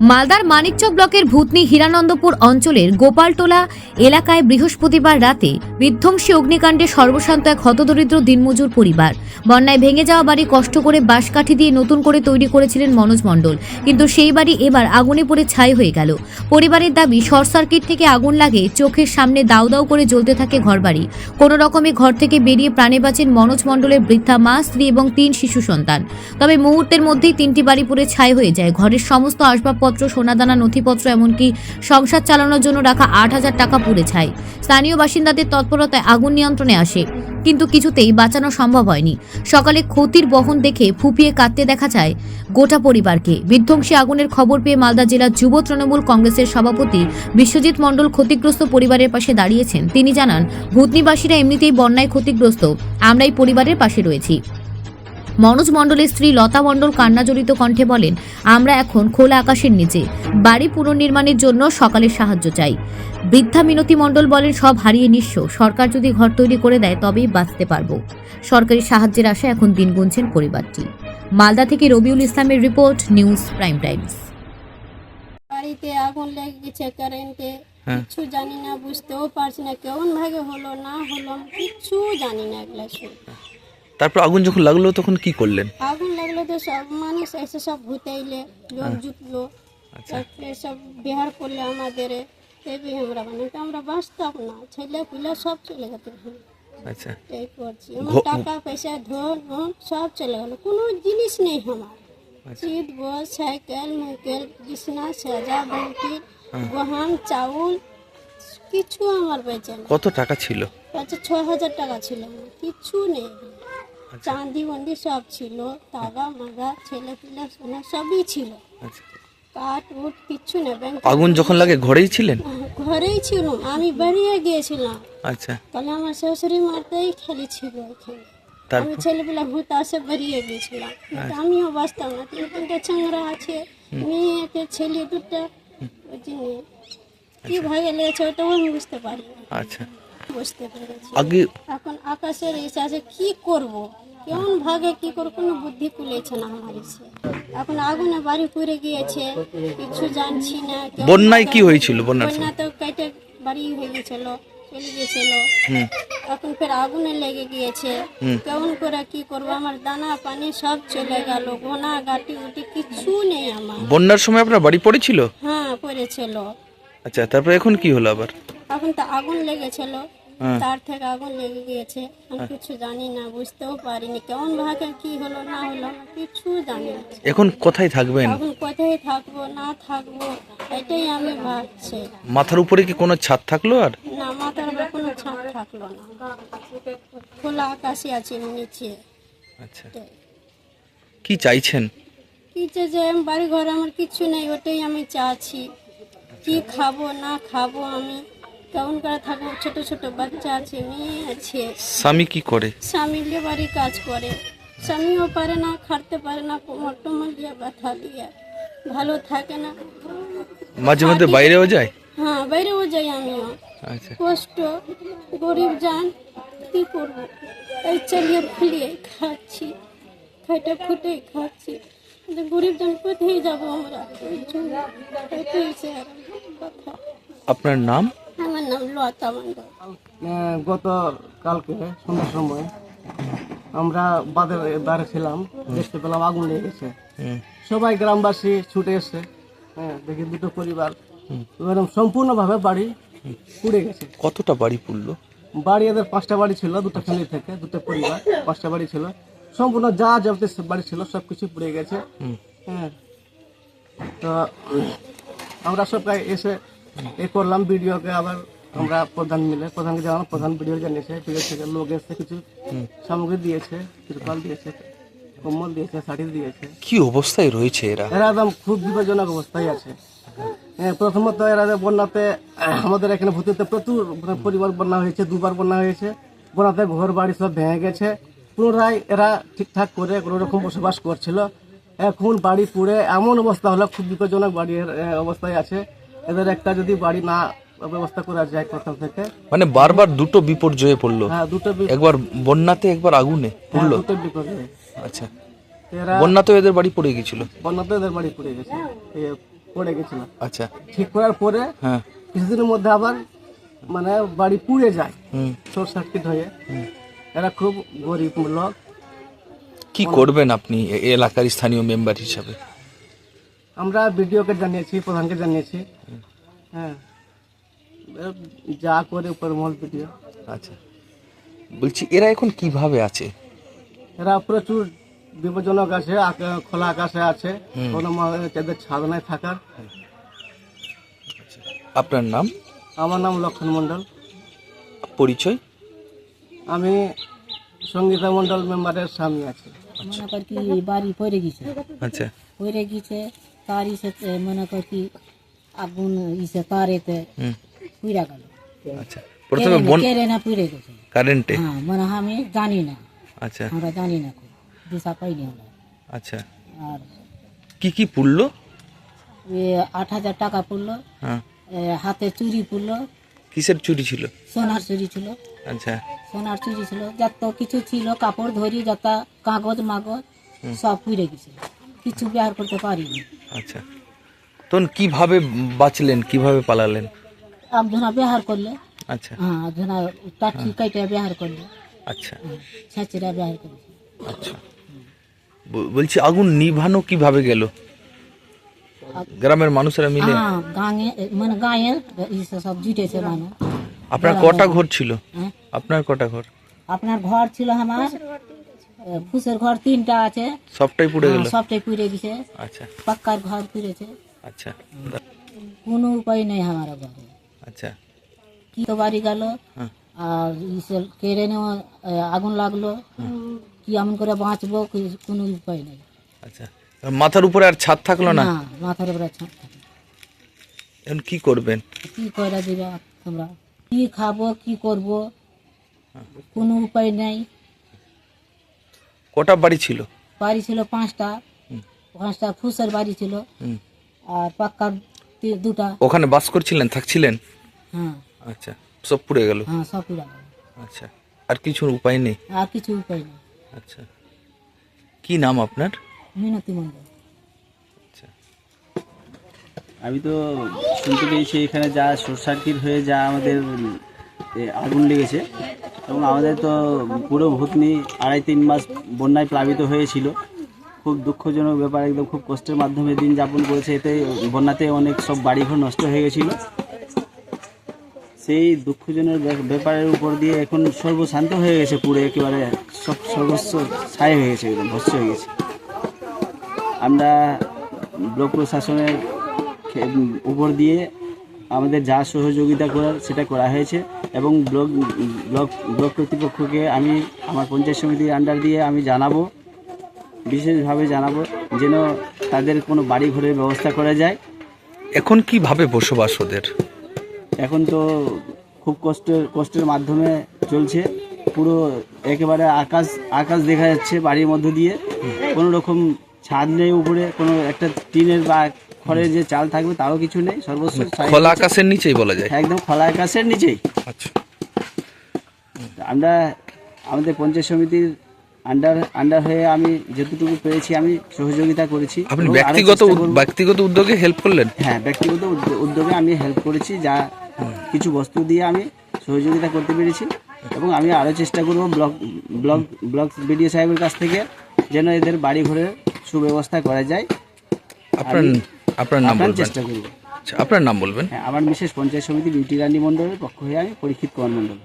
মালদার মানিকচক ব্লকের ভূতনি হীরানন্দপুর অঞ্চলের গোপালটোলা এলাকায় বৃহস্পতিবার রাতে বিধ্বংসী অগ্নিকাণ্ডে সর্বশান্ত এক হতদরিদ্র দিনমজুর পরিবার। বন্যায় ভেঙে যাওয়া বাড়ি কষ্ট করে বাঁশকাঠি দিয়ে নতুন করে তৈরি করেছিলেন মনোজ মণ্ডল। কিন্তু সেই বাড়ি এবার আগুনে পড়ে ছাই হয়ে গেল। পরিবারের দাবি, শর্ট সার্কিট থেকে আগুন লাগে, চোখের সামনে দাউ দাউ করে জ্বলতে থাকে ঘরবাড়ি। কোনো রকমে ঘর থেকে বেরিয়ে প্রাণে বাঁচেন মনোজ মণ্ডলের বৃদ্ধা মা, স্ত্রী এবং তিন শিশু সন্তান। তবে মুহূর্তের মধ্যেই তিনটি বাড়ি পুড়ে ছাই হয়ে যায়। ঘরের সমস্ত আসবাবপত্র সোনাদানা নথিপত্র, এমনকি সংসার চালানোর জন্য রাখা আট হাজার টাকা পুড়ে ছাই। স্থানীয় বাসিন্দাদের তৎপরতায় আগুন নিয়ন্ত্রণে আসে, কিন্তু কিছুতেই বাঁচানো সম্ভব হয়নি। সকালে ক্ষতির বহন দেখে ফুপিয়ে কাঁদতে দেখা যায় গোটা পরিবারকে। বিধ্বংসী আগুনের খবর পেয়ে মালদা জেলার যুব তৃণমূল কংগ্রেসের সভাপতি বিশ্বজিৎ মণ্ডল ক্ষতিগ্রস্ত পরিবারের পাশে দাঁড়িয়েছেন। তিনি জানান, ভূতনিবাসীরা এমনিতেই বন্যায় ক্ষতিগ্রস্ত। আমরাই পরিবারের পাশে রয়েছি। মনোজ মণ্ডলের স্ত্রী লতা মণ্ডল কান্নাজড়িত কণ্ঠে বলেন আমরা এখন খোলা আকাশের নিচে। বাড়ি পুনর্নির্মাণের জন্য সকালের সাহায্য চাই। বৃদ্ধা মিনতি মণ্ডল বলেন সব হারিয়ে নিঃস্ব। সরকার যদি ঘর তৈরি করে দেয় তবেই বাঁচতে পারব। সরকারি সাহায্যের আশা এখন দিন গুনছেন পরিবারটি। মালদা থেকে রবিউল ইসলামের রিপোর্ট নিউজ প্রাইম টাইমস। বাড়িতে আগুন লেগে গেছে কারেন্টে। হ্যাঁ। কিছু জানি না বুঝতেও পারছি না কেমন ভাগে হলো না হলো কিছু জানি না তারপর আগুন যখন লাগল তখন কি করলেন? আগুন লাগল তো সব মানুষ এসে সব ভুতাইলে লোক জুটলো। আচ্ছা। তারপরে সব বিহার করলে আমাদের এবি আমরা মানে আমরা বাঁচতাম না ছেলে পিলে সব চলে যেত আচ্ছা। এই করছি। আমার টাকা পয়সা ধন হন সব চলে গেল। কোনো জিনিস নেই আমার। আচ্ছা। সিট বস সাইকেল মাইকেল বিছনা সাজা বন্টি হ্যাঁ। গহাম চাউল কিছু আমার বেঁচে কত টাকা ছিল? আচ্ছা ছ হাজার টাকা ছিল কিছু নেই। আচ্ছা চাঁদি বন্দি সব ছিল তাগা মাগা ছেলে পিলা সোনা সবই ছিল। আচ্ছা। কাঠ উঠ কিচ্ছু নেই ব্যাংক আগুন যখন লাগে ঘরেই ছিলেন? ঘরেই ছিল আমি বেরিয়ে গিয়েছিলাম। আচ্ছা। তাহলে আমার শ্বশুরি মারতেই খেলি ছিল ওইখানে আমি তারপর ছেলেবেলা ভূত আসে বেরিয়ে গিয়েছিলাম আমিও বাঁচতাম না তিন তিনটা চ্যাংরা আছে মেয়ে একটা ছেলে দুটা ওই জন্য কি ভাগে লেগেছে ওটাও আমি বুঝতে পারি আচ্ছা। বুঝতে পেরেছি। আগে এখন আকাশের এসে আছে কি করব? কেমন ভাগে কি করব? কোনো বুদ্ধি কুলেছে না আমার এসে এখন আগুনে বাড়ি পুড়ে গিয়েছে কিছু জানছি না বন্যায় কি হয়েছিল বন্যার বন্যা তো কেটে বাড়ি হয়ে গেছিল চলে গেছিল এখন ফের আগুনে লেগে গিয়েছে। কেমন করে কি করব? আমার দানা পানি সব চলে গেল ঘোনা গাটি উটি কিছু নেই আমার। বন্যার সময় আপনার বাড়ি পড়েছিল? হ্যাঁ পড়েছিল। আচ্ছা তারপর এখন কি হলো আবার? এখন তো আগুন লেগেছিল। তার থেকে আগুন লেগে গিয়েছে। আমি কিছু জানি না বুঝতেও পারিনি কেমন ভাগে কি হলো না হলো কিছু জানি না। এখন কোথায় থাকবেন? এখন কোথায় থাকব না থাকব এটাই আমি ভাবছি। মাথার উপরে কি কোনো ছাদ থাকল আর? না মাথার উপর কোনো ছাদ থাকল না। খোলা আকাশে আছে নিচে। আচ্ছা। কি চাইছেন? কিছু যে আমি বাড়ি ঘরে আমার কিছু নেই ওটাই আমি চাচ্ছি। কি খাব না খাব আমি? কেমন করে থাকব? ছোট ছোট বাচ্চা আছে মেয়ে আছে। স্বামী কি করে? স্বামী বাড়ি কাজ করে। স্বামীও পারে না খাটতে পারে না কোমর টোমর দিয়ে ব্যথা দিয়ে। ভালো থাকে না। মাঝে মধ্যে বাইরেও যায়? হ্যাঁ বাইরেও যাই আমিও। আচ্ছা। কষ্ট গরিব যান কি করব? এই চালিয়ে ফুলিয়ে খাচ্ছি খাইটে ফুটে খাচ্ছি। গরিব জন কোথায় যাব আমরা? আপনার নাম? আমার নাম লতা মণ্ডল। গত কালকে সন্ধ্যার সময় আমরা বাদের দ্বারে ছিলাম দেখতে পেলাম আগুন লেগে গেছে। সবাই গ্রামবাসী ছুটে এসছে হ্যাঁ দেখি দুটো পরিবার। এরকম সম্পূর্ণভাবে বাড়ি পুড়ে গেছে। কতটা বাড়ি পুড়লো? বাড়ি এদের পাঁচটা বাড়ি ছিল দুটো ফ্যামিলি থেকে দুটো পরিবার পাঁচটা বাড়ি ছিল। সম্পূর্ণ যা যাবতীয় বাড়ি ছিল সব কিছু পুড়ে গেছে। হ্যাঁ। তো আমরা সব এসে এ করলাম ভিডিওকে আবার আমরা প্রধান মিলে প্রধানকে জানালাম প্রধান ভিডিও জানিয়েছে ভিডিও থেকে লোক এসে কিছু সামগ্রী দিয়েছে তিরপাল দিয়েছে কম্বল দিয়েছে শাড়ি দিয়েছে। কি অবস্থায় রয়েছে এরা? এরা একদম খুব বিপজ্জনক অবস্থায় আছে। হ্যাঁ, প্রথমত এরা বন্যাতে আমাদের এখানে ভূতিতে প্রচুর পরিবার বন্যা হয়েছে দুবার বন্যা হয়েছে। বন্যাতে ঘর বাড়ি সব ভেঙে গেছে। পুনরায় এরা ঠিকঠাক করে কোনো রকম বসবাস করছিল। এখন বাড়ি পুড়ে এমন অবস্থা হলো খুব বিপজ্জনক বাড়ির অবস্থায় আছে। এদের একটা যদি বাড়ি না ব্যবস্থা করা যায় প্রথম থেকে মানে বারবার দুটো বিপর্যয়ে পড়ল? হ্যাঁ দুটো বি- একবার বন্যাতে একবার আগুনে হ্যাঁ, পুড়লো? দুটো বিপর্যয়। আচ্ছা। এরা বন্যাতেও এদের বাড়ি পড়ে গেছিল? বন্যাতে এদের বাড়ি পুড়ে গেছে। পড়ে গেছিল। আচ্ছা। ঠিক করার পরে হ্যাঁ। কিছুদিনের মধ্যে আবার মানে বাড়ি পুড়ে যায় হুম। শর্ট সার্কিট হয়ে। এরা খুব গরিব লোক। কি করবেন আপনি এ- এলাকার স্থানীয় মেম্বার হিসাবে? আমরা বিডিওকে জানিয়েছি প্রধানকে জানিয়েছি। হ্যাঁ। যা করে উপর মহল বিডিও আচ্ছা। বলছি এরা এখন কীভাবে আছে? এরা প্রচুর বিপজ্জনক আছে আকা- খোলা আকাশে আছে। কোনো মা- এদের ছাদ নাই থাকার। আপনার নাম? আমার নাম লক্ষণ মণ্ডল। পরিচয়? আমি সঙ্গীতা মণ্ডল মেম্বারের স্বামী আছি। মনে কর কি বাড়ি পড়ে গেছে। আচ্ছা। পড়ে গেছে। তার ইসে মনে কর কি আগুন ইসে তারেতে পুড়ে গেল। আচ্ছা প্রথমে বন কেড়ে না পুড়ে গেছে। কারেন্টে? হ্যাঁ মানে আমি জানি না। আচ্ছা। আমরা জানি না দিশা পাইনি আমরা। আচ্ছা। আর কি কি পুড়লো? আট হাজার টাকা পড়ল। হ্যাঁ। হাতে চুরি পড়ল। কিসের চুরি ছিল? সোনার চুরি ছিল। আচ্ছা। সোনার চুরি ছিল। যত কিছু ছিল কাপড় ধরি যত কাগজ মাগজ সব পুড়ে গেছে। কিছু ব্যবহার করতে পারিনি। আচ্ছা। তখন কীভাবে বাঁচলেন কীভাবে পালালেন? একজনা ব্যবহার করলে। আচ্ছা। হ্যাঁ একজনা কাঠি কাইটে ব্যবহার করলে। আচ্ছা। ছেঁচড়া ব্যবহার করেছে আচ্ছা। বলছি আগুন নিভানো কীভাবে গেল? গ্রামের মানুষেরা মিলে? হ্যাঁ গাঁয়ে মানে গাঁয়ের সব জুটেছে মানুষ আপনার কটা ঘর ছিল? হ্যাঁ। আপনার কটা ঘর? আপনার ঘর ছিল আমার ফুসের ঘর তিনটা আছে। সবটাই পুড়ে গেল? হ্যাঁ, সবটাই পুড়ে গেছে। আচ্ছা। পাক্কার ঘর পুড়েছে। আচ্ছা। কোনো উপায় নেই আমার ঘরে আচ্ছা। কি তো বাড়ি গেল হ্যাঁ। আর ইসে কেড়ে নেওয়া আগুন লাগল। কি এমন করে বাঁচবো কোনো উপায় নেই। আচ্ছা। মাথার উপরে আর ছাদ থাকল না? মাথার উপরে ছাদ থাকে। এখন কি করবেন? কি করে দিবে তোমরা? কি খাব কি করব? কোনো উপায় নেই। কটা বাড়ি ছিল? বাড়ি ছিল পাঁচটা। পাঁচটা ফুসের বাড়ি ছিল। আর পাক্কা তি- দুটা। ওখানে বাস করছিলেন থাকছিলেন? হ্যাঁ। আচ্ছা সব পুড়ে গেল? হ্যাঁ সব পুরা গেল। আচ্ছা আর কিছু উপায় নেই? আর কিছু উপায় নেই। আচ্ছা। কি নাম আপনার? মিনতি মন্ডল আচ্ছা। আমি তো শুনতে পেয়েছি এখানে যা শর্ট সার্কিট হয়ে যা আমাদের আগুন লেগেছে এবং আমাদের তো পুরো ভূতনি আড়াই তিন মাস বন্যায় প্লাবিত হয়েছিল। খুব দুঃখজনক ব্যাপার, একদম খুব কষ্টের মাধ্যমে দিন যাপন করেছে। এতে বন্যাতে অনেক সব বাড়িঘর নষ্ট হয়ে গেছিল। সেই দুঃখজনক ব্যাপ- ব্যাপারের উপর দিয়ে এখন সর্বশান্ত হয়ে গেছে পুরো, একেবারে সব সর্বস্ব ছাই হয়ে গেছে, একদম ভস্য হয়ে গেছে। আমরা ব্লক প্রশাসনের উপর দিয়ে আমাদের যা সহযোগিতা করার, সেটা করা হয়েছে। এবং ব্লক ব্লক ব্লক কর্তৃপক্ষকে আমি আমার পঞ্চায়েত সমিতির আন্ডার দিয়ে আমি জানাব বিশেষভাবে জানাব যেন তাদের কোনো বাড়ি ঘরের ব্যবস্থা করা যায়। এখন কীভাবে বসবাস ওদের? এখন তো খুব কষ্টের কষ্টের মাধ্যমে চলছে। পুরো একেবারে আকাশ আকাশ দেখা যাচ্ছে বাড়ির মধ্য দিয়ে। কোনো রকম ছাদ নেই উপরে কোনো একটা টিনের বা খড়ের যে চাল থাকবে তারও কিছু নেই সর্বস্ব খোলা আকাশের নিচেই বলা যায়। একদম খোলা আকাশের নিচেই। আচ্ছা। আমরা আমাদের পঞ্চায়েত সমিতির আন্ডার আন্ডার হয়ে আমি যেটুকু পেরেছি আমি সহযোগিতা করেছি। আপনি ব্যক্তিগত। ব্যক্তিগত উদ্যোগে হেল্প করলেন? হ্যাঁ ব্যক্তিগত উদ্যোগে আমি হেল্প করেছি যা কিছু বস্তু দিয়ে আমি সহযোগিতা করতে পেরেছি। এবং আমি আরও চেষ্টা করব ব্লক ব্লক ব্লক বিডিও সাহেবের কাছ থেকে যেন এদের বাড়ি ঘরের সুব্যবস্থা করা যায়। আপনার আপনার নাম চেষ্টা করব। আচ্ছা, আপনার নাম বলবেন? হ্যাঁ আমার বিশেষ পঞ্চায়েত সমিতি বিউটি রানী মণ্ডলের পক্ষ হয়ে আমি পরীক্ষিত কুমার মণ্ডল।